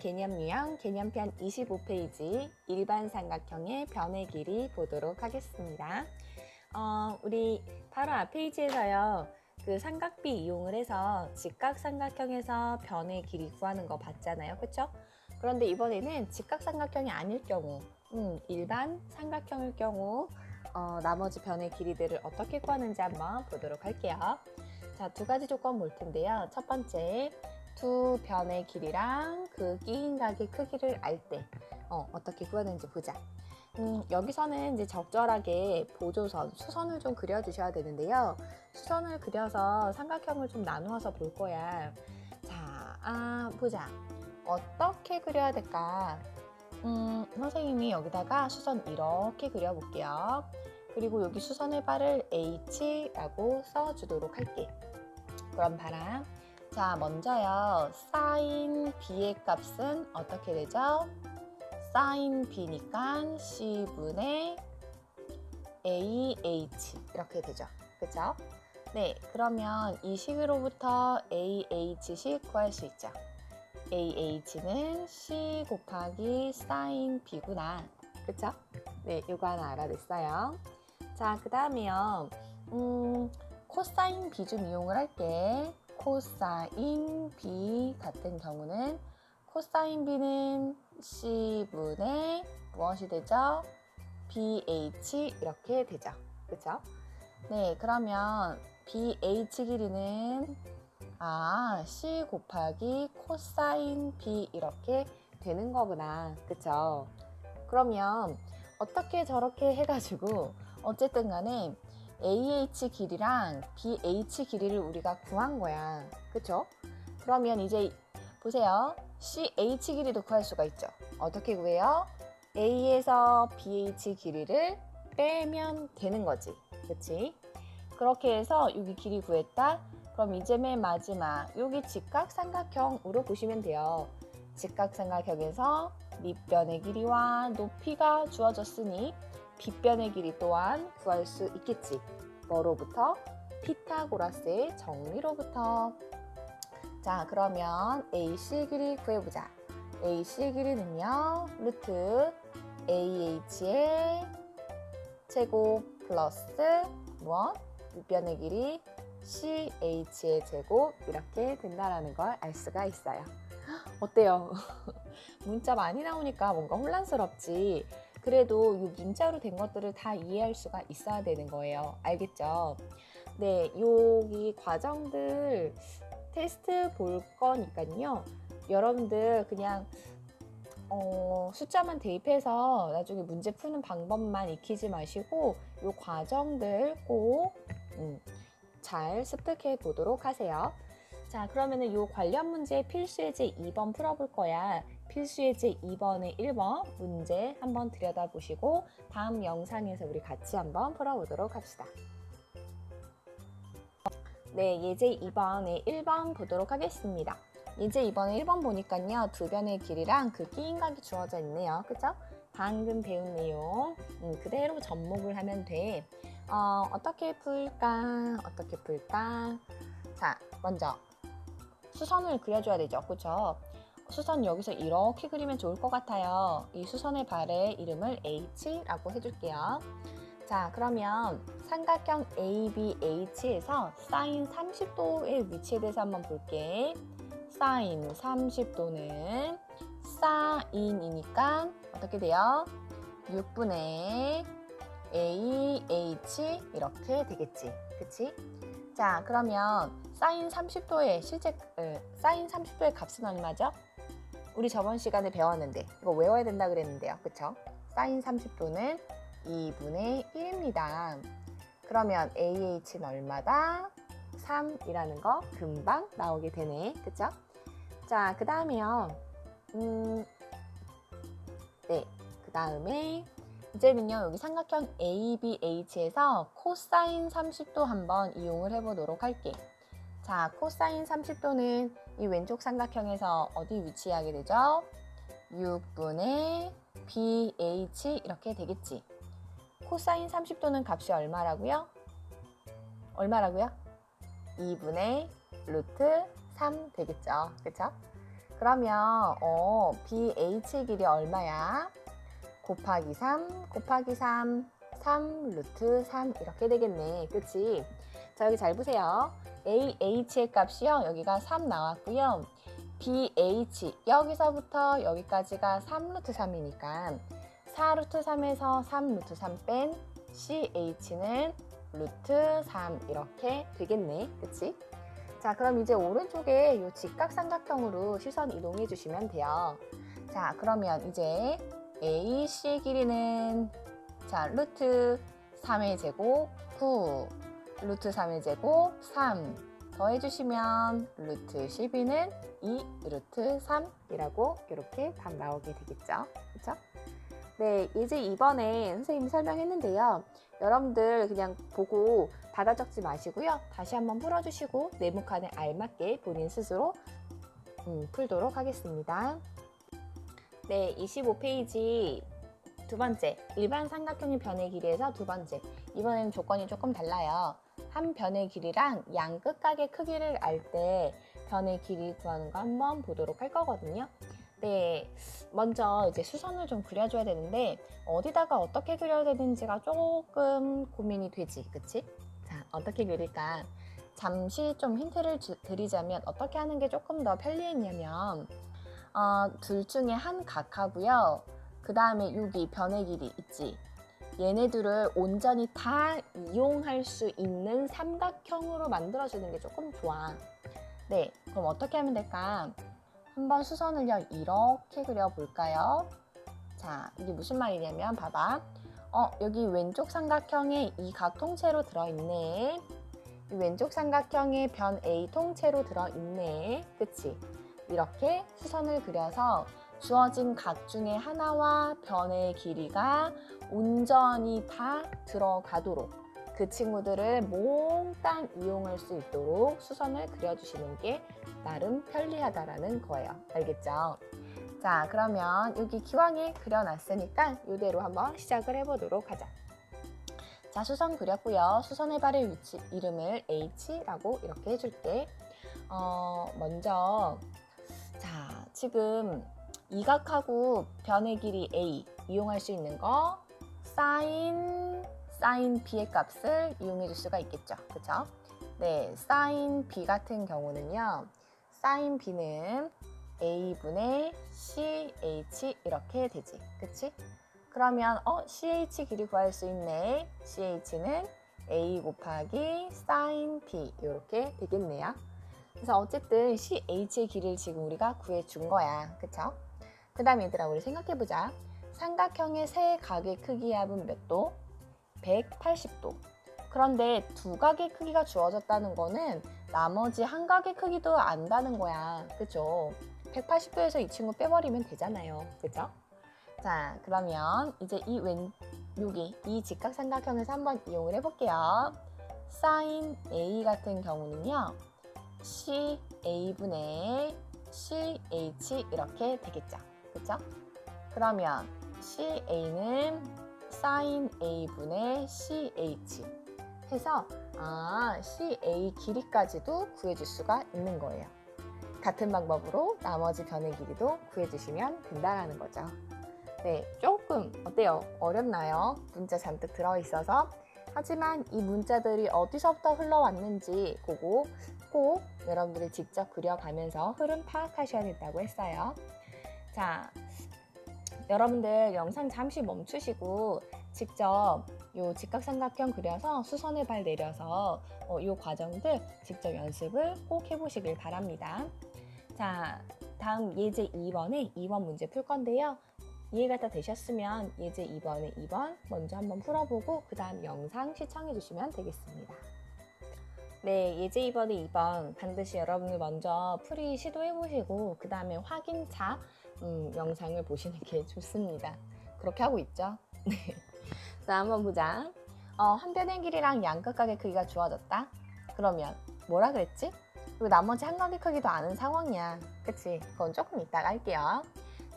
개념 유형 개념편 25페이지 일반 삼각형의 변의 길이 보도록 하겠습니다. 어, 우리 바로 앞 페이지에서요. 그 삼각비 이용을 해서 직각 삼각형에서 변의 길이 구하는 거 봤잖아요. 그렇죠? 그런데 이번에는 직각 삼각형이 아닐 경우, 음, 일반 삼각형일 경우 어, 나머지 변의 길이들을 어떻게 구하는지 한번 보도록 할게요. 자, 두 가지 조건 볼 텐데요. 첫 번째, 두 변의 길이랑 그 끼인 각의 크기를 알때 어, 어떻게 구하는지 보자. 음, 여기서는 이제 적절하게 보조선, 수선을 좀 그려주셔야 되는데요. 수선을 그려서 삼각형을 좀 나누어서 볼 거야. 자, 아, 보자. 어떻게 그려야 될까? 음, 선생님이 여기다가 수선 이렇게 그려볼게요. 그리고 여기 수선의 발을 H라고 써주도록 할게. 그럼 봐라. 자, 먼저요. 사인 B의 값은 어떻게 되죠? 사인 B니까 C분의 AH 이렇게 되죠. 그죠? 네, 그러면 이 식으로부터 AH식 구할 수 있죠. AH는 C 곱하기 사인 B구나. 그쵸? 네, 이거 하나 알아냈어요. 자, 그 다음에요. 음, 코사인 B 좀 이용을 할게. 코사인 B 같은 경우는 코사인 B는 C분의 무엇이 되죠? BH 이렇게 되죠. 그쵸? 네, 그러면 BH 길이는 아, C 곱하기 코사인 B 이렇게 되는 거구나. 그쵸? 그러면 어떻게 저렇게 해가지고 어쨌든 간에 AH 길이랑 BH 길이를 우리가 구한 거야. 그쵸? 그러면 이제 보세요. CH 길이도 구할 수가 있죠. 어떻게 구해요? A에서 BH 길이를 빼면 되는 거지. 그치? 그렇게 해서 여기 길이 구했다. 그럼 이제 맨 마지막 여기 직각삼각형으로 보시면 돼요. 직각삼각형에서 밑변의 길이와 높이가 주어졌으니 빗변의 길이 또한 구할 수 있겠지. 뭐로부터? 피타고라스의 정리로부터. 자, 그러면 AC 길이 구해보자. AC 길이는요, 루트 AH의 제곱 플러스 무엇? 밑변의 길이 CH의 제곱 이렇게 된다라는 걸 알 수가 있어요. 어때요? 문자 많이 나오니까 뭔가 혼란스럽지. 그래도 이 문자로 된 것들을 다 이해할 수가 있어야 되는 거예요. 알겠죠? 네, 여기 과정들 테스트 볼 거니까요. 여러분들 그냥 어, 숫자만 대입해서 나중에 문제 푸는 방법만 익히지 마시고 이 과정들 꼭 음, 잘 습득해 보도록 하세요. 자, 그러면은 이 관련 문제 필수 예제 2번 풀어볼 거야. 필수 예제 2번에 1번 문제 한번 들여다보시고 다음 영상에서 우리 같이 한번 풀어보도록 합시다. 네, 예제 2번에 1번 보도록 하겠습니다. 예제 2번에 1번 보니까요. 두 변의 길이랑 그 끼인각이 주어져 있네요. 그죠? 방금 배운 내용 음, 그대로 접목을 하면 돼. 어, 어떻게 풀까? 어떻게 풀까? 자, 먼저 수선을 그려줘야 되죠. 그죠? 수선 여기서 이렇게 그리면 좋을 것 같아요. 이 수선의 발의 이름을 H라고 해줄게요. 자, 그러면 삼각형 ABH에서 사인 30도의 위치에 대해서 한번 볼게. 사인 30도는 사인이니까 어떻게 돼요? 6분의 AH 이렇게 되겠지. 그치? 자, 그러면 사인 30도의 실제 에, 사인 30도의 값은 얼마죠? 우리 저번 시간에 배웠는데 이거 외워야 된다 그랬는데요. 그쵸? 사인 30도는 2분의 1입니다. 그러면 AH는 얼마다? 3이라는 거 금방 나오게 되네. 그쵸? 자, 그 다음에요. 음, 네. 그 다음에 이제는요, 여기 삼각형 ABH에서 코사인 30도 한번 이용을 해보도록 할게. 자, 코사인 30도는 이 왼쪽 삼각형에서 어디 위치하게 되죠? 6분의 BH 이렇게 되겠지. 코사인 30도는 값이 얼마라고요? 얼마라고요? 2분의 루트 3 되겠죠. 그쵸? 그러면 어, BH의 길이 얼마야? 곱하기 3 곱하기 3 3 루트 3 이렇게 되겠네. 그치? 자 여기 잘 보세요. AH의 값이요. 여기가 3 나왔고요. BH 여기서부터 여기까지가 3 루트 3이니까 4 루트 3에서 3 루트 3 뺀 CH는 루트 3 이렇게 되겠네. 그치? 자 그럼 이제 오른쪽에 이 직각삼각형으로 시선 이동해 주시면 돼요. 자 그러면 이제 AC 길이는 자 루트 3의 제곱 9 루트 3의 제곱 3 더해주시면 루트 12는 2 루트 3이라고 이렇게 답 나오게 되겠죠. 그렇죠? 네, 이제 이번에 선생님이 설명했는데요. 여러분들 그냥 보고 받아 적지 마시고요. 다시 한번 풀어주시고 네모칸에 알맞게 본인 스스로 음, 풀도록 하겠습니다. 네, 25페이지 두 번째, 일반 삼각형의 변의 길이에서 두 번째. 이번에는 조건이 조금 달라요. 한 변의 길이랑 양 끝각의 크기를 알 때 변의 길이 구하는 거 한번 보도록 할 거거든요. 네, 먼저 이제 수선을 좀 그려줘야 되는데 어디다가 어떻게 그려야 되는지가 조금 고민이 되지, 그치? 자, 어떻게 그릴까? 잠시 좀 힌트를 주- 드리자면 어떻게 하는 게 조금 더 편리했냐면 어, 둘 중에 한 각하고요. 그 다음에 여기 변의 길이 있지. 얘네들을 온전히 다 이용할 수 있는 삼각형으로 만들어주는 게 조금 좋아. 네, 그럼 어떻게 하면 될까? 한번 수선을요, 이렇게 그려볼까요? 자, 이게 무슨 말이냐면, 봐봐. 어, 여기 왼쪽 삼각형에 이 각 통째로 들어있네. 이 왼쪽 삼각형에 변 A 통째로 들어있네. 그치? 이렇게 수선을 그려서 주어진 각 중에 하나와 변의 길이가 온전히 다 들어가도록 그 친구들을 몽땅 이용할 수 있도록 수선을 그려주시는 게 나름 편리하다라는 거예요. 알겠죠? 자, 그러면 여기 기왕에 그려놨으니까 이대로 한번 시작을 해보도록 하자. 자, 수선 그렸고요. 수선의 발의 위치 이름을 H라고 이렇게 해줄게. 어, 먼저 자, 지금 이각하고 변의 길이 A 이용할 수 있는 거 사인 사인 B의 값을 이용해 줄 수가 있겠죠. 그렇죠? 네, 사인 B 같은 경우는요. 사인 B는 A분의 CH 이렇게 되지. 그치? 그러면 어 CH 길이 구할 수 있네. CH는 A 곱하기 사인 B 이렇게 되겠네요. 그래서 어쨌든 CH의 길이를 지금 우리가 구해준 거야. 그쵸? 그 다음 얘들아 우리 생각해보자. 삼각형의 세 각의 크기 합은 몇 도? 180도. 그런데 두 각의 크기가 주어졌다는 거는 나머지 한 각의 크기도 안다는 거야. 그죠? 180도에서 이 친구 빼버리면 되잖아요. 그죠? 자, 그러면 이제 이 왼, 여기 이 직각삼각형에서 한번 이용을 해볼게요. 사인 A 같은 경우는요. CA분의 CH 이렇게 되겠죠. 그쵸? 그러면 CA는 sin A분의 CH 해서 아, CA 길이까지도 구해줄 수가 있는 거예요. 같은 방법으로 나머지 변의 길이도 구해주시면 된다는 거죠. 네, 조금 어때요? 어렵나요? 문자 잔뜩 들어있어서 하지만 이 문자들이 어디서부터 흘러왔는지 그거 꼭 여러분들이 직접 그려가면서 흐름 파악하셔야 된다고 했어요. 자, 여러분들 영상 잠시 멈추시고 직접 요 직각삼각형 그려서 수선의 발 내려서 어, 요 과정들 직접 연습을 꼭 해보시길 바랍니다. 자, 다음 예제 2번에 2번 문제 풀 건데요. 이해가 다 되셨으면 예제 2번에 2번 먼저 한번 풀어보고 그 다음 영상 시청해 주시면 되겠습니다. 네, 예제 2번에 2번 반드시 여러분이 먼저 풀이 시도해 보시고 그 다음에 확인차 음, 영상을 보시는 게 좋습니다. 그렇게 하고 있죠? 네. 자, 한번 보자. 어, 한 변의 길이랑 양끝각의 크기가 주어졌다. 그러면 뭐라 그랬지? 그리고 나머지 한 각의 크기도 아는 상황이야. 그치? 그건 조금 이따가 할게요.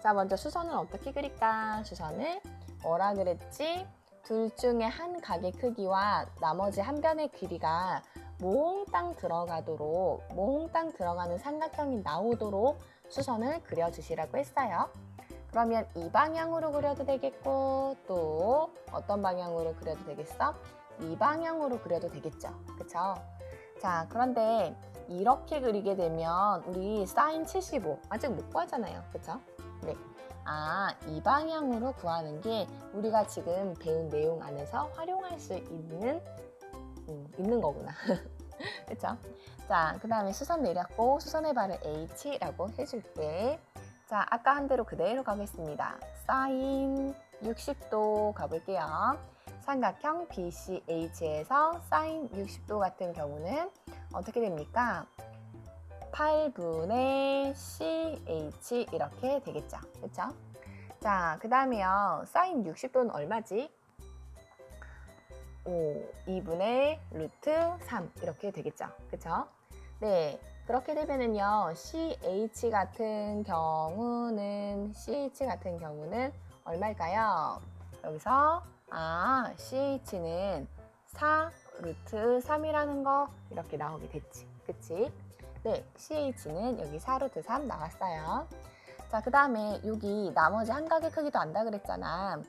자, 먼저 수선을 어떻게 그릴까? 수선을 뭐라 그랬지? 둘 중에 한 각의 크기와 나머지 한 변의 길이가 몽땅 들어가도록 몽땅 들어가는 삼각형이 나오도록 수선을 그려주시라고 했어요. 그러면 이 방향으로 그려도 되겠고 또 어떤 방향으로 그려도 되겠어? 이 방향으로 그려도 되겠죠. 그쵸? 자, 그런데 이렇게 그리게 되면 우리 사인 75 아직 못 구하잖아요. 그쵸? 네. 아, 이 방향으로 구하는 게 우리가 지금 배운 내용 안에서 활용할 수 있는 음, 있는 거구나. 그쵸? 자, 그 다음에 수선 내렸고 수선의 발을 H라고 해줄게. 자, 아까 한 대로 그대로 가겠습니다. 사인 60도 가볼게요. 삼각형 BCH에서 사인 60도 같은 경우는 어떻게 됩니까? 8분의 CH 이렇게 되겠죠. 그렇죠? 자, 그 다음에요. 사인 60도는 얼마지? 5, 2분의 루트 3 이렇게 되겠죠. 그렇죠? 네. 그렇게 되면은요. CH 같은 경우는 CH 같은 경우는 얼마일까요? 여기서 아, CH는 4 루트 3이라는 거 이렇게 나오게 됐지. 그치? 네, CH는 여기 4 루트 3 나왔어요. 자, 그 다음에 여기 나머지 한 각의 크기도 안다 그랬잖아.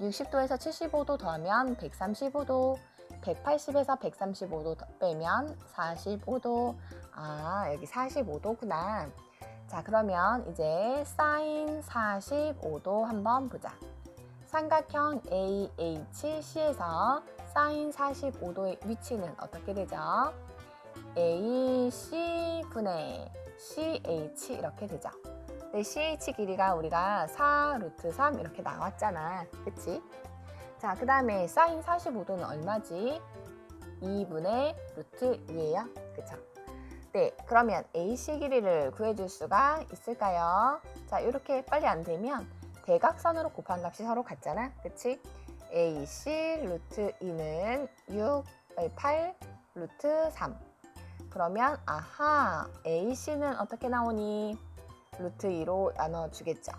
60도에서 75도 더하면 135도, 180에서 135도 빼면 45도. 아, 여기 45도구나. 자, 그러면 이제 사인 45도 한번 보자. 삼각형 AHC에서 사인 45도의 위치는 어떻게 되죠? AC분의 CH 이렇게 되죠. 네, CH 길이가 우리가 4 루트 3 이렇게 나왔잖아. 그치? 자, 그 다음에 사인 45도는 얼마지? 2분의 루트 2예요. 그쵸? 네, 그러면 AC 길이를 구해줄 수가 있을까요? 자, 이렇게 빨리 안 되면 대각선으로 곱한 값이 서로 같잖아. 그치? AC 루트 2는 6, 8 루트 3. 그러면 아하, AC는 어떻게 나오니? 루트 2로 나눠주겠죠.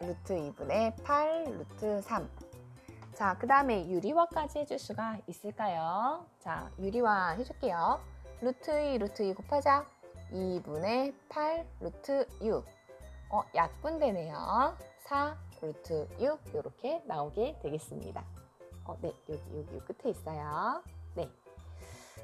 루트 2분의 8 루트 3. 자, 그 다음에 유리화까지 해줄 수가 있을까요? 자, 유리화 해줄게요. 루트 2, 루트 2 곱하자. 2분의 8 루트 6. 어, 약분되네요. 4 루트 6 이렇게 나오게 되겠습니다. 어, 네, 여기 여기 끝에 있어요. 네.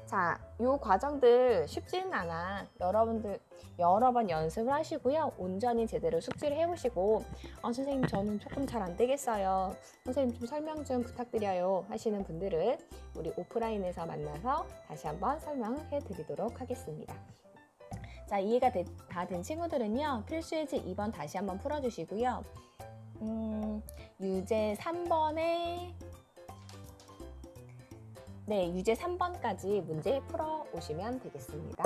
자, 요 과정들 쉽지는 않아. 여러분들 여러 번 연습을 하시고요. 온전히 제대로 숙지를 해보시고, 어, 선생님 저는 조금 잘 안 되겠어요. 선생님 좀 설명 좀 부탁드려요. 하시는 분들은 우리 오프라인에서 만나서 다시 한번 설명해 드리도록 하겠습니다. 자, 이해가 다 된 친구들은요, 필수 예제 2번 다시 한번 풀어주시고요. 음, 유제 3번에 네, 유제 3번까지 문제 풀어 오시면 되겠습니다.